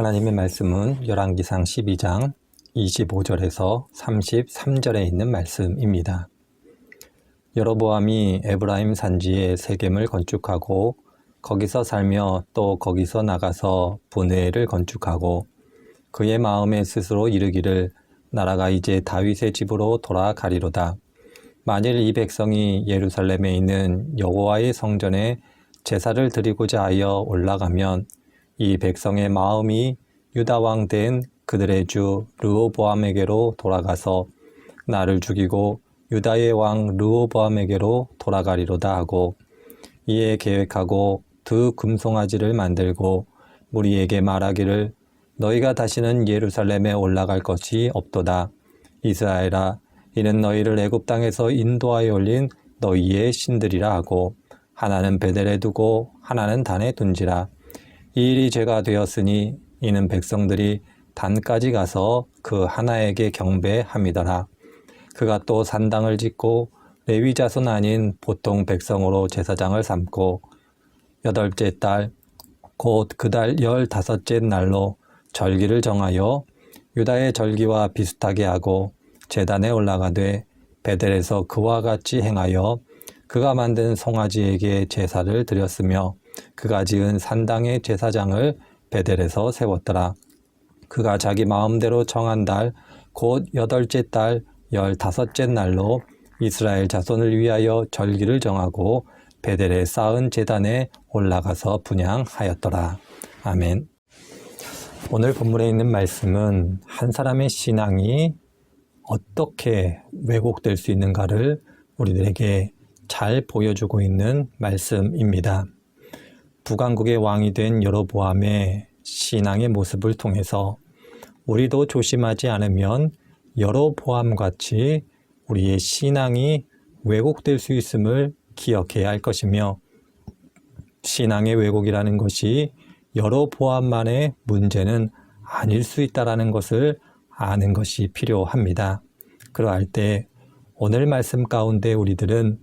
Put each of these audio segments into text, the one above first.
하나님의 말씀은 열왕기상 12장 25절에서 33절에 있는 말씀입니다. 여로보암이 에브라임 산지에 세겜을 건축하고 거기서 살며 또 거기서 나가서 분회를 건축하고 그의 마음에 스스로 이르기를 나라가 이제 다윗의 집으로 돌아가리로다. 만일 이 백성이 예루살렘에 있는 여호와의 성전에 제사를 드리고자 하여 올라가면 이 백성의 마음이 유다 왕 된 그들의 주 르호보암에게로 돌아가서 나를 죽이고 유다의 왕 르호보암에게로 돌아가리로다 하고 이에 계획하고 두 금송아지를 만들고 무리에게 말하기를 너희가 다시는 예루살렘에 올라갈 것이 없도다. 이스라엘아 이는 너희를 애굽 땅에서 인도하여 올린 너희의 신들이라 하고 하나는 베델에 두고 하나는 단에 둔지라 이 일이 죄가 되었으니 이는 백성들이 단까지 가서 그 하나에게 경배함이더라. 그가 또 산당을 짓고 레위 자손 아닌 보통 백성으로 제사장을 삼고 여덟째 달 곧 그 달 열다섯째 날로 절기를 정하여 유다의 절기와 비슷하게 하고 제단에 올라가되 베델에서 그와 같이 행하여 그가 만든 송아지에게 제사를 드렸으며 그가 지은 산당의 제사장을 베델에서 세웠더라. 그가 자기 마음대로 정한 달 곧 여덟째 달 열다섯째 날로 이스라엘 자손을 위하여 절기를 정하고 베델에 쌓은 제단에 올라가서 분양하였더라. 아멘. 오늘 본문에 있는 말씀은 한 사람의 신앙이 어떻게 왜곡될 수 있는가를 우리들에게 잘 보여주고 있는 말씀입니다. 북왕국의 왕이 된 여로보암의 신앙의 모습을 통해서 우리도 조심하지 않으면 여로보암 같이 우리의 신앙이 왜곡될 수 있음을 기억해야 할 것이며 신앙의 왜곡이라는 것이 여로보암만의 문제는 아닐 수 있다라는 것을 아는 것이 필요합니다. 그러할 때 오늘 말씀 가운데 우리들은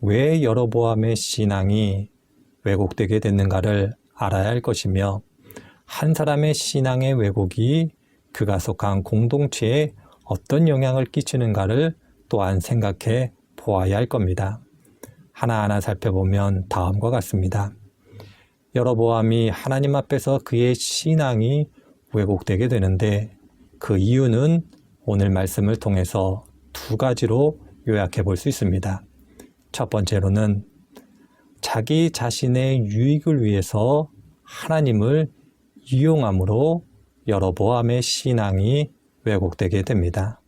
왜 여로보암의 신앙이 왜곡되게 됐는가를 알아야 할 것이며 한 사람의 신앙의 왜곡이 그가 속한 공동체에 어떤 영향을 끼치는가를 또한 생각해 보아야 할 겁니다. 하나하나 살펴보면 다음과 같습니다. 여로보암이 하나님 앞에서 그의 신앙이 왜곡되게 되는데 그 이유는 오늘 말씀을 통해서 두 가지로 요약해 볼 수 있습니다. 첫 번째로는 자기 자신의 유익을 위해서 하나님을 이용함으로 여러보암의 신앙이 왜곡되게 됩니다.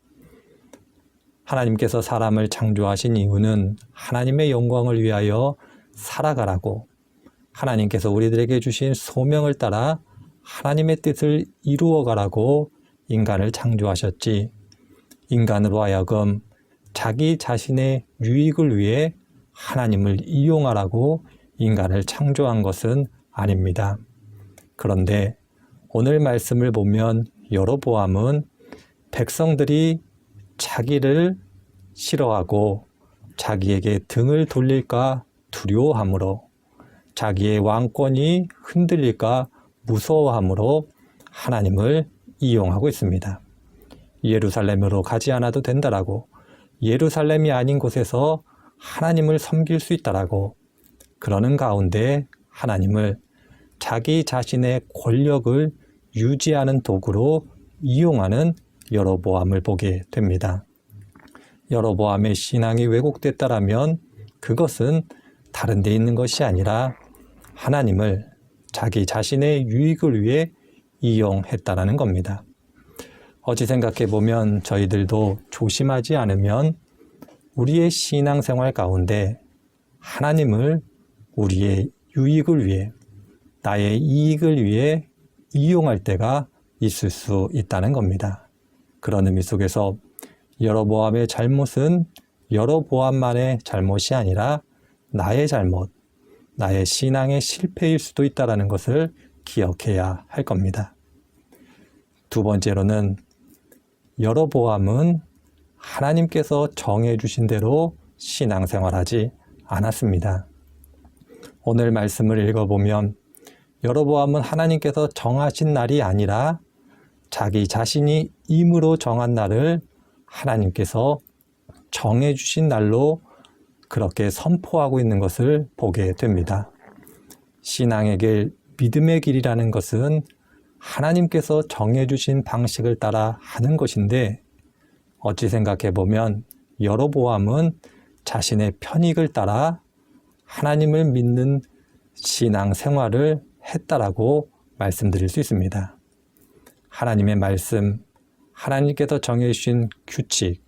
하나님께서 사람을 창조하신 이유는 하나님의 영광을 위하여 살아가라고 하나님께서 우리들에게 주신 소명을 따라 하나님의 뜻을 이루어 가라고 인간을 창조하셨지. 인간으로 하여금 자기 자신의 유익을 위해 하나님을 이용하라고 인간을 창조한 것은 아닙니다. 그런데 오늘 말씀을 보면 여로보암은 백성들이 자기를 싫어하고 자기에게 등을 돌릴까 두려워함으로 자기의 왕권이 흔들릴까 무서워함으로 하나님을 이용하고 있습니다. 예루살렘으로 가지 않아도 된다라고 예루살렘이 아닌 곳에서 하나님을 섬길 수 있다라고 그러는 가운데 하나님을 자기 자신의 권력을 유지하는 도구로 이용하는 여로보암을 보게 됩니다. 여로보암의 신앙이 왜곡됐다라면 그것은 다른 데 있는 것이 아니라 하나님을 자기 자신의 유익을 위해 이용했다라는 겁니다. 어찌 생각해 보면 저희들도 조심하지 않으면 우리의 신앙생활 가운데 하나님을 우리의 유익을 위해 나의 이익을 위해 이용할 때가 있을 수 있다는 겁니다. 그런 의미 속에서 여러보암의 잘못은 여러보암만의 잘못이 아니라 나의 잘못, 나의 신앙의 실패일 수도 있다는 것을 기억해야 할 겁니다. 두 번째로는 여러보암은 하나님께서 정해주신 대로 신앙생활하지 않았습니다. 오늘 말씀을 읽어보면 여로보암은 하나님께서 정하신 날이 아니라 자기 자신이 임으로 정한 날을 하나님께서 정해 주신 날로 그렇게 선포하고 있는 것을 보게 됩니다. 신앙의 길, 믿음의 길이라는 것은 하나님께서 정해 주신 방식을 따라 하는 것인데 어찌 생각해 보면 여로보암은 자신의 편익을 따라 하나님을 믿는 신앙 생활을 했다라고 말씀드릴 수 있습니다. 하나님의 말씀, 하나님께서 정해주신 규칙,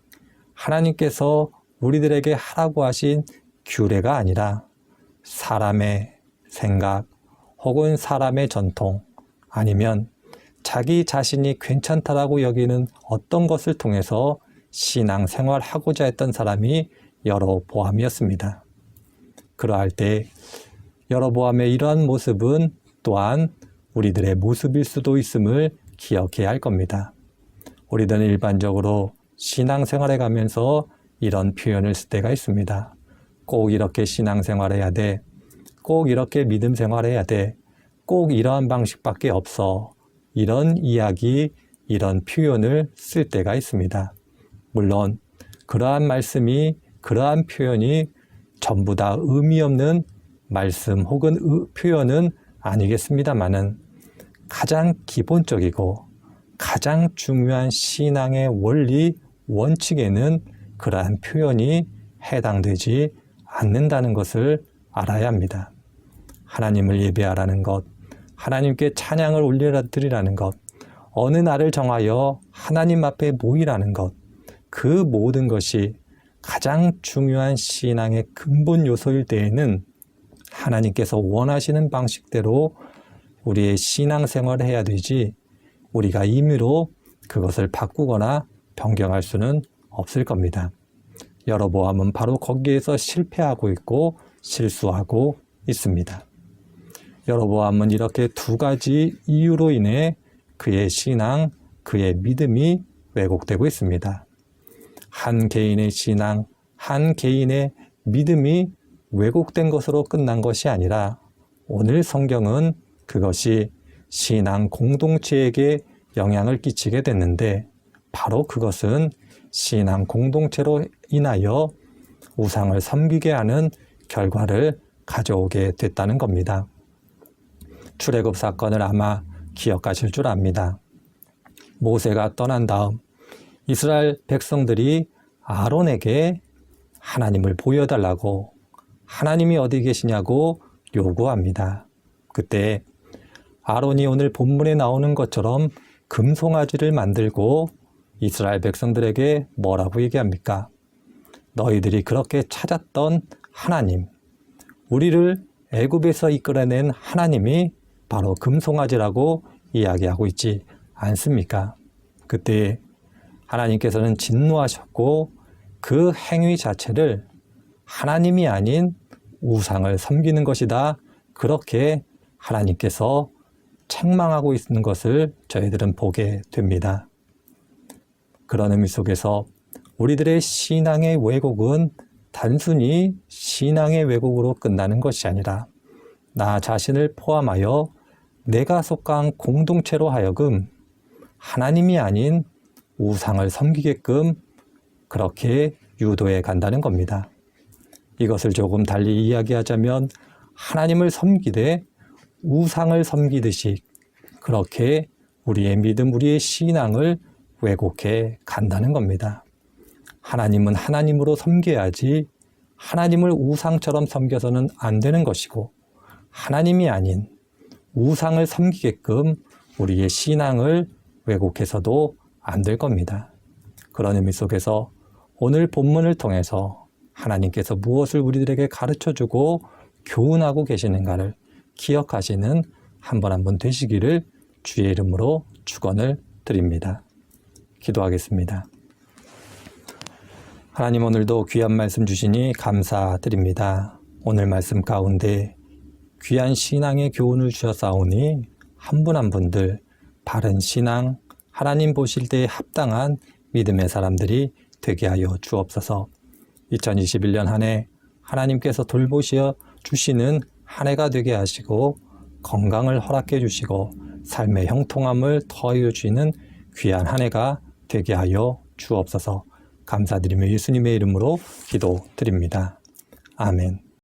하나님께서 우리들에게 하라고 하신 규례가 아니라 사람의 생각 혹은 사람의 전통 아니면 자기 자신이 괜찮다라고 여기는 어떤 것을 통해서 신앙 생활하고자 했던 사람이 여러보암이었습니다. 그러할 때 여러보암의 이러한 모습은 또한 우리들의 모습일 수도 있음을 기억해야 할 겁니다. 우리들은 일반적으로 신앙생활에 가면서 이런 표현을 쓸 때가 있습니다. 꼭 이렇게 신앙생활해야 돼. 꼭 이렇게 믿음 생활해야 돼. 꼭 이러한 방식밖에 없어. 이런 이야기, 이런 표현을 쓸 때가 있습니다. 물론 그러한 말씀이 그러한 표현이 전부 다 의미 없는 말씀 혹은 표현은 아니겠습니다만은 가장 기본적이고 가장 중요한 신앙의 원리 원칙에는 그러한 표현이 해당되지 않는다는 것을 알아야 합니다. 하나님을 예배하라는 것, 하나님께 찬양을 올려드리라는 것, 어느 날을 정하여 하나님 앞에 모이라는 것, 그 모든 것이 가장 중요한 신앙의 근본 요소일 때에는 하나님께서 원하시는 방식대로 우리의 신앙생활을 해야 되지 우리가 임의로 그것을 바꾸거나 변경할 수는 없을 겁니다. 여러보암은 바로 거기에서 실패하고 있고 실수하고 있습니다. 여러보암은 이렇게 두 가지 이유로 인해 그의 신앙, 그의 믿음이 왜곡되고 있습니다. 한 개인의 신앙, 한 개인의 믿음이 왜곡된 것으로 끝난 것이 아니라 오늘 성경은 그것이 신앙 공동체에게 영향을 끼치게 됐는데 바로 그것은 신앙 공동체로 인하여 우상을 섬기게 하는 결과를 가져오게 됐다는 겁니다. 출애굽 사건을 아마 기억하실 줄 압니다. 모세가 떠난 다음 이스라엘 백성들이 아론에게 하나님을 보여달라고 하나님이 어디 계시냐고 요구합니다. 그때 아론이 오늘 본문에 나오는 것처럼 금송아지를 만들고 이스라엘 백성들에게 뭐라고 얘기합니까? 너희들이 그렇게 찾았던 하나님, 우리를 애굽에서 이끌어낸 하나님이 바로 금송아지라고 이야기하고 있지 않습니까? 그때 하나님께서는 진노하셨고 그 행위 자체를 하나님이 아닌 우상을 섬기는 것이다. 그렇게 하나님께서 책망하고 있는 것을 저희들은 보게 됩니다. 그런 의미 속에서 우리들의 신앙의 왜곡은 단순히 신앙의 왜곡으로 끝나는 것이 아니라 나 자신을 포함하여 내가 속한 공동체로 하여금 하나님이 아닌 우상을 섬기게끔 그렇게 유도해 간다는 겁니다. 이것을 조금 달리 이야기하자면 하나님을 섬기되 우상을 섬기듯이 그렇게 우리의 믿음, 우리의 신앙을 왜곡해 간다는 겁니다. 하나님은 하나님으로 섬겨야지 하나님을 우상처럼 섬겨서는 안 되는 것이고 하나님이 아닌 우상을 섬기게끔 우리의 신앙을 왜곡해서도 안 될 겁니다. 그런 의미 속에서 오늘 본문을 통해서 하나님께서 무엇을 우리들에게 가르쳐 주고 교훈하고 계시는가를 기억하시는 한 번 한 번 되시기를 주의 이름으로 축원을 드립니다. 기도하겠습니다. 하나님 오늘도 귀한 말씀 주시니 감사드립니다. 오늘 말씀 가운데 귀한 신앙의 교훈을 주셨사오니 한 분한 분들 바른 신앙, 하나님 보실 때에 합당한 믿음의 사람들이 되게 하여 주옵소서. 2021년 한 해 하나님께서 돌보시어 주시는 한 해가 되게 하시고 건강을 허락해 주시고 삶의 형통함을 더하여 주시는 귀한 한 해가 되게 하여 주옵소서 감사드리며 예수님의 이름으로 기도드립니다. 아멘.